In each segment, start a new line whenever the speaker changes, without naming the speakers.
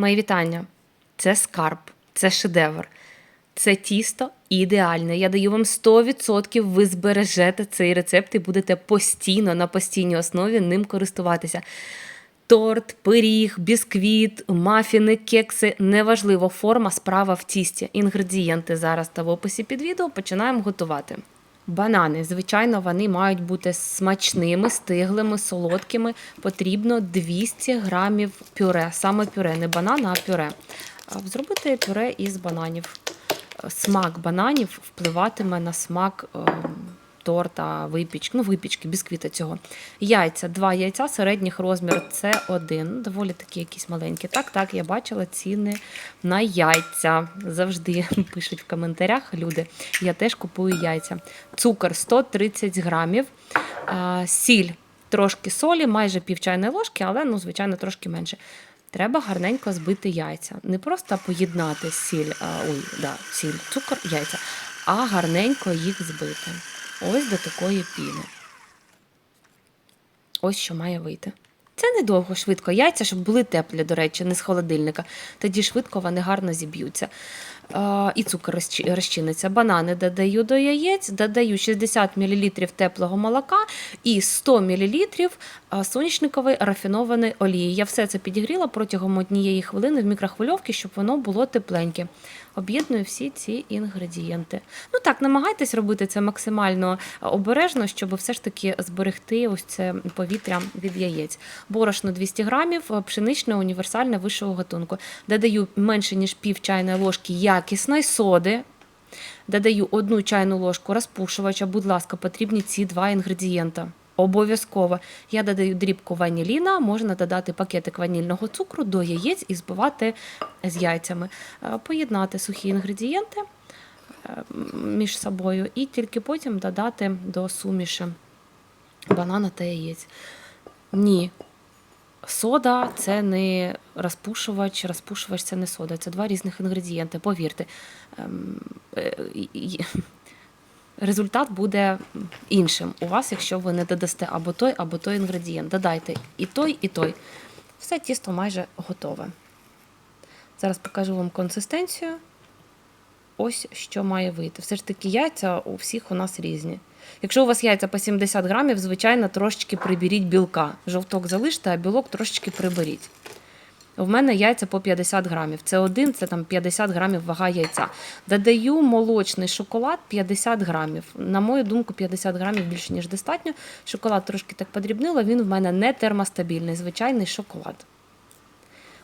Мої вітання. Це скарб, це шедевр. Це тісто ідеальне. Я даю вам 100% ви збережете цей рецепт і будете постійно на постійній основі ним користуватися. Торт, пиріг, бісквіт, мафіни, кекси неважливо, форма, справа в тісті. Інгредієнти зараз та в описі під відео починаємо готувати. Банани, звичайно, вони мають бути смачними, стиглими, солодкими. Потрібно 200 грамів пюре, саме пюре, не банан, а пюре. Зробити пюре із бананів. Смак бананів впливатиме на смак ем, торта, випічки, ну випічки, бісквіта цього. Яйця, два яйця середніх розмірів це один. Доволі такі якісь маленькі. Так, так, я бачила ціни на яйця. Завжди пишуть в коментарях люди. Я теж купую яйця. Цукор 130 грамів, сіль. Трошки солі, майже пів чайної ложки, але ну, звичайно, трошки менше. Треба гарненько збити яйця. Не просто поєднати сіль, ой, да, сіль, цукор, яйця, а гарненько їх збити. Ось до такої піни. Ось що має вийти. Це недовго, швидко. Яйця, щоб були теплі, до речі, не з холодильника. Тоді швидко вони гарно зіб'ються. А, і цукор розчиниться. Банани додаю до яєць, додаю 60 мл теплого молока і 100 мл соняшникової рафінованої олії. Я все це підігріла протягом однієї хвилини в мікрохвильовці, щоб воно було тепленьке. Об'єдную всі ці інгредієнти. Ну так, намагайтесь робити це максимально обережно, щоб все ж таки зберегти ось це повітря від яєць. Борошно 200 грамів, пшеничне універсальне вищого гатунку. Додаю менше ніж пів чайної ложки якісної соди. Додаю одну чайну ложку розпушувача. Будь ласка, потрібні ці два інгредієнта. Обов'язково. Я додаю дрібку ваніліна, можна додати пакетик ванільного цукру до яєць і збивати з яйцями. Е, Поєднати сухі інгредієнти е, між собою і тільки потім додати до суміші банана та яєць. Ні. Сода це не розпушувач, розпушувач це не сода. Це два різних інгредієнти, повірте. Результат буде іншим у вас, якщо ви не додасте або той, або той інгредієнт. Додайте і той, і той. Все тісто майже готове. Зараз покажу вам консистенцію. Ось що має вийти. Все ж таки, яйця у всіх у нас різні. Якщо у вас яйця по 70 грамів, звичайно, трошечки приберіть білка. Жовток залиште, а білок трошечки приберіть. У мене яйця по 50 грамів. Це один, це там 50 грамів вага яйця. Додаю молочний шоколад 50 грамів. На мою думку, 50 грамів більше, ніж достатньо. Шоколад трошки так подрібнила, він в мене не термостабільний, звичайний шоколад.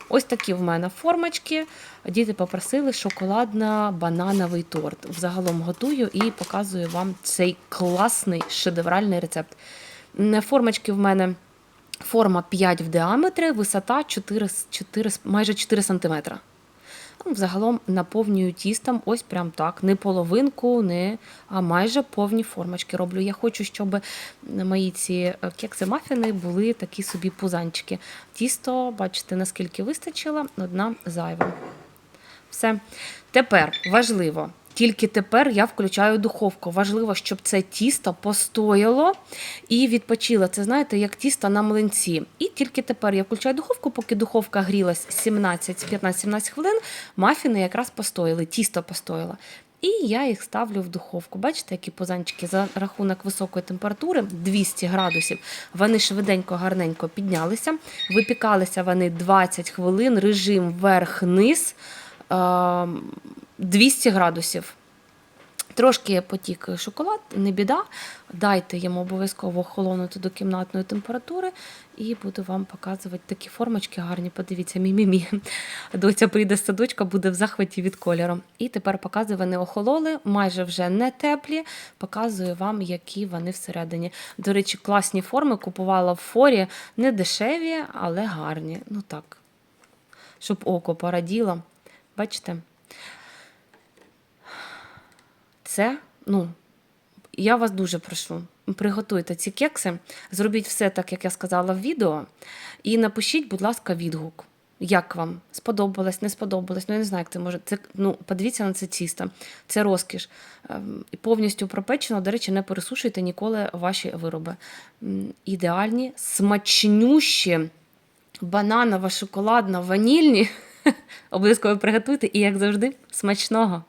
Ось такі в мене формочки. Діти попросили шоколадно-банановий торт. Взагалом готую і показую вам цей класний шедевральний рецепт. Формочки в мене форма 5 в діаметрі, висота 4, 4, майже 4 см. Ну, Взагалом наповнюю тістом ось прям так. Не половинку, не, а майже повні формочки роблю. Я хочу, щоб мої ці е, кекси мафіни були такі собі пузанчики. Тісто, бачите, наскільки вистачило, одна зайва. Все. Тепер важливо. Тільки тепер я включаю духовку. Важливо, щоб це тісто постояло і відпочило. Це знаєте, як тісто на млинці. І тільки тепер я включаю духовку, поки духовка грілась 17, 15-17 хвилин, мафіни якраз постояли, тісто постояло. І я їх ставлю в духовку. Бачите, які позанчики за рахунок високої температури 200 градусів. Вони швиденько, гарненько піднялися. Випікалися вони 20 хвилин, режим вверх-низ. Е, 200 градусів. Трошки потік шоколад, не біда. Дайте йому обов'язково охолонути до кімнатної температури і буду вам показувати такі формочки гарні. Подивіться, мі-мі-мі. Доця прийде садочка, буде в захваті від кольору. І тепер показую, вони охололи, майже вже не теплі. Показую вам, які вони всередині. До речі, класні форми купувала в форі, не дешеві, але гарні. Ну так, щоб око пораділо. Бачите? Це, ну, я вас дуже прошу. Приготуйте ці кекси, зробіть все так, як я сказала в відео, і напишіть, будь ласка, відгук. Як вам? Сподобалось, не сподобалось? Ну, я не знаю, як це може. Це, ну, подивіться на це тісто. Це розкіш. Ем, І повністю пропечено, до речі, не пересушуйте ніколи ваші вироби. Ідеальні, смачнющі, бананово, шоколадно, ванільні. Обов'язково приготуйте і, як завжди, смачного!